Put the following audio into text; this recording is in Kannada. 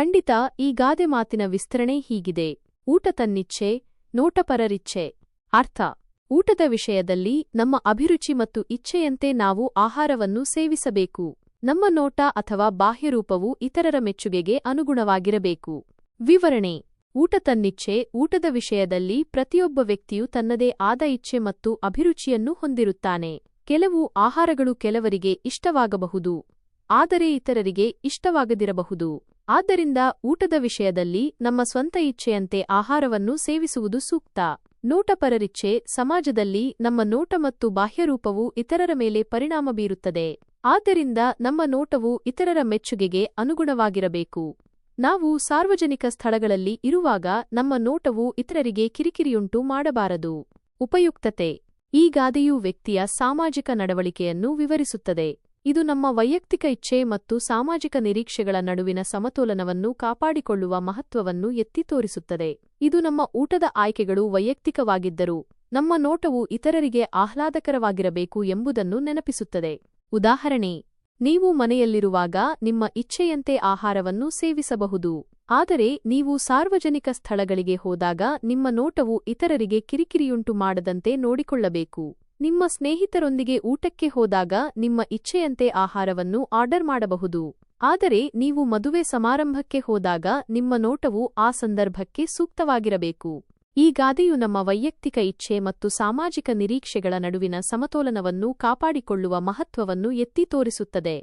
ಖಂಡಿತ ಈ ಗಾದೆ ಮಾತಿನ ವಿಸ್ತರಣೆ ಹೀಗಿದೆ. ಊಟ ತನ್ನಿಚ್ಛೆ, ನೋಟಪರರಿಚ್ಛೆ. ಅರ್ಥ. ಊಟದ ವಿಷಯದಲ್ಲಿ ನಮ್ಮ ಅಭಿರುಚಿ ಮತ್ತು ಇಚ್ಛೆಯಂತೆ ನಾವು ಆಹಾರವನ್ನು ಸೇವಿಸಬೇಕು. ನಮ್ಮ ನೋಟ ಅಥವಾ ಬಾಹ್ಯರೂಪವು ಇತರರ ಮೆಚ್ಚುಗೆಗೆ ಅನುಗುಣವಾಗಿರಬೇಕು. ವಿವರಣೆ. ಊಟ ತನ್ನಿಚ್ಛೆ, ಊಟದ ವಿಷಯದಲ್ಲಿ ಪ್ರತಿಯೊಬ್ಬ ವ್ಯಕ್ತಿಯು ತನ್ನದೇ ಆದ ಇಚ್ಛೆ ಮತ್ತು ಅಭಿರುಚಿಯನ್ನು ಹೊಂದಿರುತ್ತಾನೆ. ಕೆಲವು ಆಹಾರಗಳು ಕೆಲವರಿಗೆ ಇಷ್ಟವಾಗಬಹುದು. ಆದರೆ ಇತರರಿಗೆ ಇಷ್ಟವಾಗದಿರಬಹುದು. ಆದ್ದರಿಂದ ಊಟದ ವಿಷಯದಲ್ಲಿ ನಮ್ಮ ಸ್ವಂತ ಇಚ್ಛೆಯಂತೆ ಆಹಾರವನ್ನು ಸೇವಿಸುವುದು ಸೂಕ್ತ. ನೋಟಪರರಿಚ್ಛೆ ಸಮಾಜದಲ್ಲಿ ನಮ್ಮ ನೋಟ ಮತ್ತು ಬಾಹ್ಯರೂಪವು ಇತರರ ಮೇಲೆ ಪರಿಣಾಮ ಬೀರುತ್ತದೆ. ಆದ್ದರಿಂದ ನಮ್ಮ ನೋಟವು ಇತರರ ಮೆಚ್ಚುಗೆಗೆ ಅನುಗುಣವಾಗಿರಬೇಕು. ನಾವು ಸಾರ್ವಜನಿಕ ಸ್ಥಳಗಳಲ್ಲಿ ಇರುವಾಗ ನಮ್ಮ ನೋಟವು ಇತರರಿಗೆ ಕಿರಿಕಿರಿಯುಂಟು ಮಾಡಬಾರದು. ಉಪಯುಕ್ತತೆ. ಈ ಗಾದೆಯು ವ್ಯಕ್ತಿಯ ಸಾಮಾಜಿಕ ನಡವಳಿಕೆಯನ್ನು ವಿವರಿಸುತ್ತದೆ. ಇದು ನಮ್ಮ ವೈಯಕ್ತಿಕ ಇಚ್ಛೆ ಮತ್ತು ಸಾಮಾಜಿಕ ನಿರೀಕ್ಷೆಗಳ ನಡುವಿನ ಸಮತೋಲನವನ್ನು ಕಾಪಾಡಿಕೊಳ್ಳುವ ಮಹತ್ವವನ್ನು ಎತ್ತಿ ತೋರಿಸುತ್ತದೆ. ಇದು ನಮ್ಮ ಊಟದ ಆಯ್ಕೆಗಳು ವೈಯಕ್ತಿಕವಾಗಿದ್ದರೂ, ನಮ್ಮ ನೋಟವು ಇತರರಿಗೆ ಆಹ್ಲಾದಕರವಾಗಿರಬೇಕು ಎಂಬುದನ್ನು ನೆನಪಿಸುತ್ತದೆ. ಉದಾಹರಣೆ, ನೀವು ಮನೆಯಲ್ಲಿರುವಾಗ ನಿಮ್ಮ ಇಚ್ಛೆಯಂತೆ ಆಹಾರವನ್ನು ಸೇವಿಸಬಹುದು. ಆದರೆ, ನೀವು ಸಾರ್ವಜನಿಕ ಸ್ಥಳಗಳಿಗೆ ಹೋದಾಗ ನಿಮ್ಮ ನೋಟವು ಇತರರಿಗೆ ಕಿರಿಕಿರಿಯುಂಟು ಮಾಡದಂತೆ ನೋಡಿಕೊಳ್ಳಬೇಕು. ನಿಮ್ಮ ಸ್ನೇಹಿತರೊಂದಿಗೆ ಊಟಕ್ಕೆ ಹೋದಾಗ ನಿಮ್ಮ ಇಚ್ಛೆಯಂತೆ ಆಹಾರವನ್ನು ಆರ್ಡರ್ ಮಾಡಬಹುದು. ಆದರೆ ನೀವು ಮದುವೆ ಸಮಾರಂಭಕ್ಕೆ ಹೋದಾಗ ನಿಮ್ಮ ನೋಟವು ಆ ಸಂದರ್ಭಕ್ಕೆ ಸೂಕ್ತವಾಗಿರಬೇಕು. ಈ ಗಾದೆಯು ನಮ್ಮ ವೈಯಕ್ತಿಕ ಇಚ್ಛೆ ಮತ್ತು ಸಾಮಾಜಿಕ ನಿರೀಕ್ಷೆಗಳ ನಡುವಿನ ಸಮತೋಲನವನ್ನು ಕಾಪಾಡಿಕೊಳ್ಳುವ ಮಹತ್ವವನ್ನು ಎತ್ತಿ ತೋರಿಸುತ್ತದೆ.